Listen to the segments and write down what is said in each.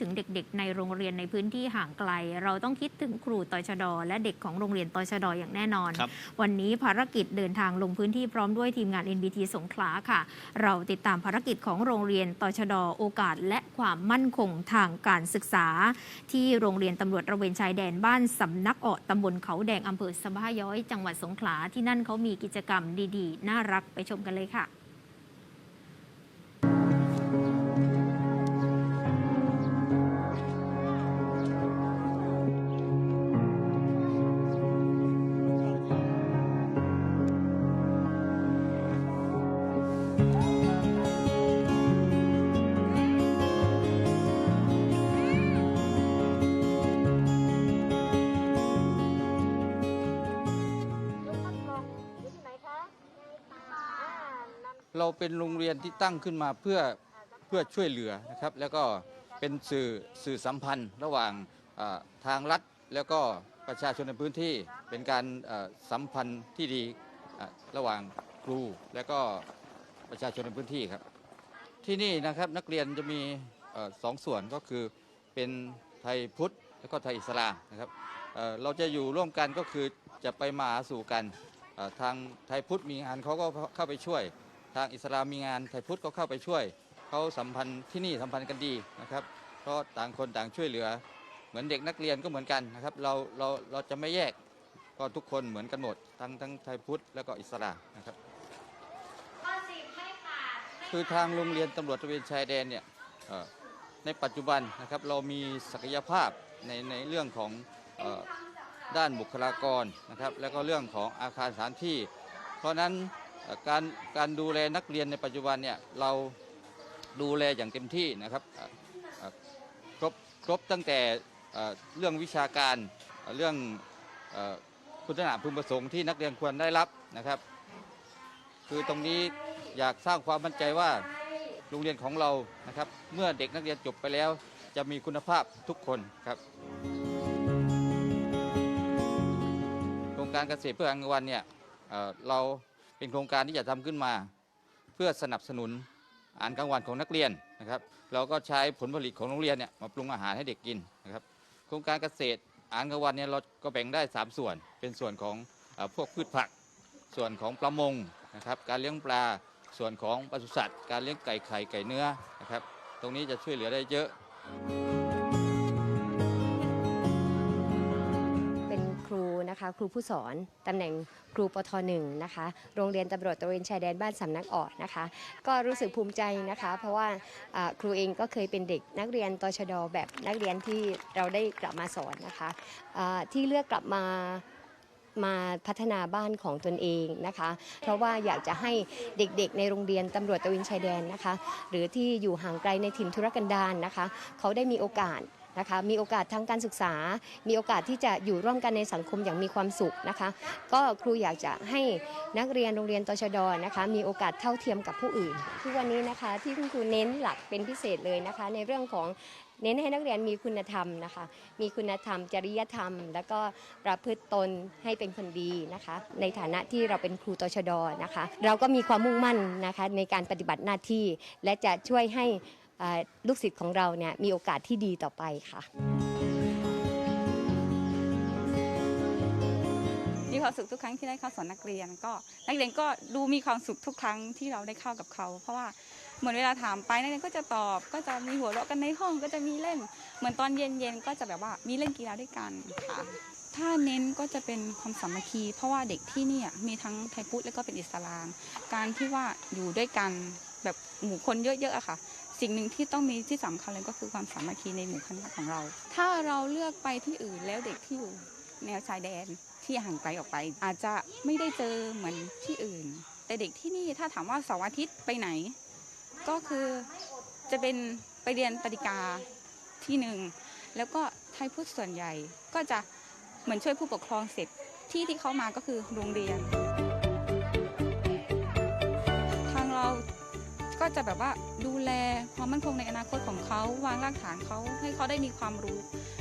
ถึงเด็กๆ ในโรงเรียนในพื้นที่ห่างไกล เราต้องคิดถึงครูตชด และเด็กของโรงเรียนตชดอย่างแน่นอนครับวันนี้ภารกิจเดินทางลงพื้นที่พร้อมด้วยทีมงาน NBT สงขลาค่ะ เราติดตามภารกิจของโรงเรียนตชดโอกาส และความมั่นคงทางการศึกษา ที่โรงเรียนตำรวจระเวนชายแดนบ้านสำนักเออตำบลเขาแดงอำเภอสะบ้าย้อย จังหวัดสงขลาที่นั่นเขามีกิจกรรมดีๆ น่ารักไปชมกันเลยค่ะ เราเป็นโรงเรียนที่ตั้งขึ้นมาเพื่อเพื่อช่วยเหลือนะครับ แล้วก็เป็นสื่อสื่อสัมพันธ์ระหว่างทางรัฐแล้วก็ประชาชนในพื้นที่เป็นการสัมพันธ์ที่ดีระหว่างครูและก็ประชาชนในพื้นที่ครับ ที่นี่นะครับนักเรียนจะมีสองส่วนก็คือเป็นไทยพุทธและก็ไทยอิสลามนะครับเราจะอยู่ร่วมกันก็คือจะไปมาหาสู่กันทางไทยพุทธมีงานเขาก็เข้าไปช่วย ทางอิสลามมีงานไทยพุทธก็เข้าไปช่วยเขาสัมพันธ์ที่นี่สัมพันธ์กันดีนะครับก็ต่างคนต่างช่วยเหลือ เหมือนเด็กนักเรียนก็เหมือนกันนะครับ เราเราเราจะไม่แยกก็ทุกคนเหมือนกันหมดทั้งทั้งไทยพุทธแล้วก็อิสลามนะครับคือทางโรงเรียนตำรวจตระเวนชายแดนเนี่ยเอ่อในปัจจุบันนะครับเรามีศักยภาพในในเรื่องของเอ่อด้านบุคลากรนะครับ แล้วก็เรื่องของอาคารสถานที่ เพราะฉะนั้นเอ่อ การการดูแลนักเรียนในปัจจุบันเนี่ยเราดูแลอย่างเต็มที่นะครับครบครบตั้งแต่เรื่องวิชาการเรื่องอคุณลักษณะพึงประสงค์ที่นักเรียนควรได้รับนะครับ คือตรงนี้อยากสร้างความมั่นใจว่าโรงเรียนของเรานะครับ เมื่อเด็กนักเรียนจบไปแล้ว จะมีคุณภาพทุกคนครับโครงการเกษตรเพื่ออาหารกลางวันเนี่ยเเรา เป็นโครงการที่จะทำขึ้นมา เพื่อสนับสนุนอาหารกลางวันของนักเรียนนะครับ เราก็ใช้ผลผลิตของโรงเรียนเนี่ยมาปรุงอาหารให้เด็กกินนะครับ โครงการเกษตรอาหารกลางวันเนี่ยเราก็แบ่งได้ 3 ส่วน เป็นส่วนของอพวกพืชผัก ส่วนของประมงนะครับการเลี้ยงปลาส่วนของปศุสัตว์ การเลี้ยงไก่ไข่ไก่เนื้อนะครับ ตรงนี้จะช่วยเหลือได้เยอะ นะคะครูผู้สอนตำแหน่งครูปทหนึ่งนะคะโรงเรียนตำรวจตระเวนชายแดนบ้านสำนักออดนะคะ ก็รู้สึกภูมิใจนะคะ เพราะว่าอ่าครูเองก็เคยเป็นเด็กนักเรียนตชดแบบนักเรียนที่เราได้กลับมาสอนนะคะอ่าที่เลือกกลับมา มาพัฒนาบ้านของตนเองนะคะ เพราะว่าอยากจะให้เด็กๆ ในโรงเรียนตำรวจตระเวนชายแดนนะคะ หรือที่อยู่ห่างไกลในถิ่นธุรกันดารนะคะ เขาได้มีโอกาส นะคะมีโอกาสทางการศึกษา มีโอกาสที่จะอยู่ร่วมกันในสังคมอย่างมีความสุขนะคะก็ครูอยากจะให้นักเรียนโรงเรียนตชดนะคะมีโอกาสเท่าเทียมกับผู้อื่น ทุกวันนี้นะคะที่คุณครูเน้นหลักเป็นพิเศษเลยนะคะ ในเรื่องของเน้นให้นักเรียนมีคุณธรรมนะคะ มีคุณธรรม จริยธรรม แล้วก็ประพฤติตนให้เป็นคนดีนะคะ ในฐานะที่เราเป็นครูตชดนะคะ เราก็มีความมุ่งมั่นนะคะในการปฏิบัติหน้าที่และจะช่วยให้ ลูกศิษย์ของเราเนี่ยมีโอกาสที่ดีต่อไปค่ะ มีความสุขทุกครั้งที่ได้เข้าสอนนักเรียนก็ นักเรียนก็ดูมีความสุขทุกครั้งที่เราได้เข้ากับเขา เพราะว่าเหมือนเวลาถามไปนักเรียนก็จะตอบ ก็จะมีหัวเราะกันในห้องก็จะมีเล่น เหมือนตอนเย็นๆก็จะแบบว่ามีเล่นกีฬาด้วยกันค่ะถ้าเน้นก็จะเป็นความสามัคคี เพราะว่าเด็กที่นี่มีทั้งไทยพุทธและก็เป็นอิสลาม การที่ว่าอยู่ด้วยกันแบบหมู่คนเยอะๆอะค่ะ สิ่งหนึ่งที่ต้องมีที่สำคัญเลยก็คือความสามัคคีในหมู่คณะของเรา ถ้าเราเลือกไปที่อื่นแล้วเด็กที่อยู่แนวชายแดนที่ห่างไกลออกไป อาจจะไม่ได้เจอเหมือนที่อื่น แต่เด็กที่นี่ถ้าถามว่าเสาร์อาทิตย์ไปไหน ก็คือจะเป็นไปเรียนปฏิกาที่หนึ่งแล้วก็ไทยพุทธส่วนใหญ่ก็จะเหมือนช่วยผู้ปกครองเสร็จที่ที่เขามาก็คือโรงเรียน ก็จะแบบว่าดูแลความมั่นคงในอนาคตของเขาวางรากฐานเขาให้เขาได้มีความรู้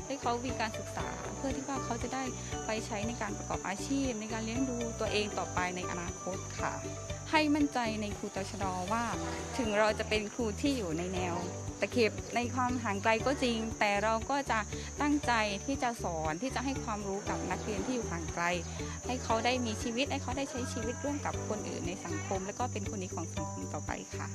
ให้เขามีการศึกษา เพื่อที่ว่าเขาจะได้ไปใช้ในการประกอบอาชีพ ในการเลี้ยงดูตัวเองต่อไปในอนาคตค่ะ ให้มั่นใจในครูตชดว่า ถึงเราจะเป็นครูที่อยู่ในแนว ตะเข็บในความห่างไกลก็จริง แต่เราก็จะตั้งใจที่จะสอนที่จะให้ความรู้กับนักเรียนที่อยู่ห่างไกล ให้เขาได้มีชีวิตให้เขาได้ใช้ชีวิตร่วมกับคนอื่นในสังคม และก็เป็นคนดีของสังคมต่อไปค่ะ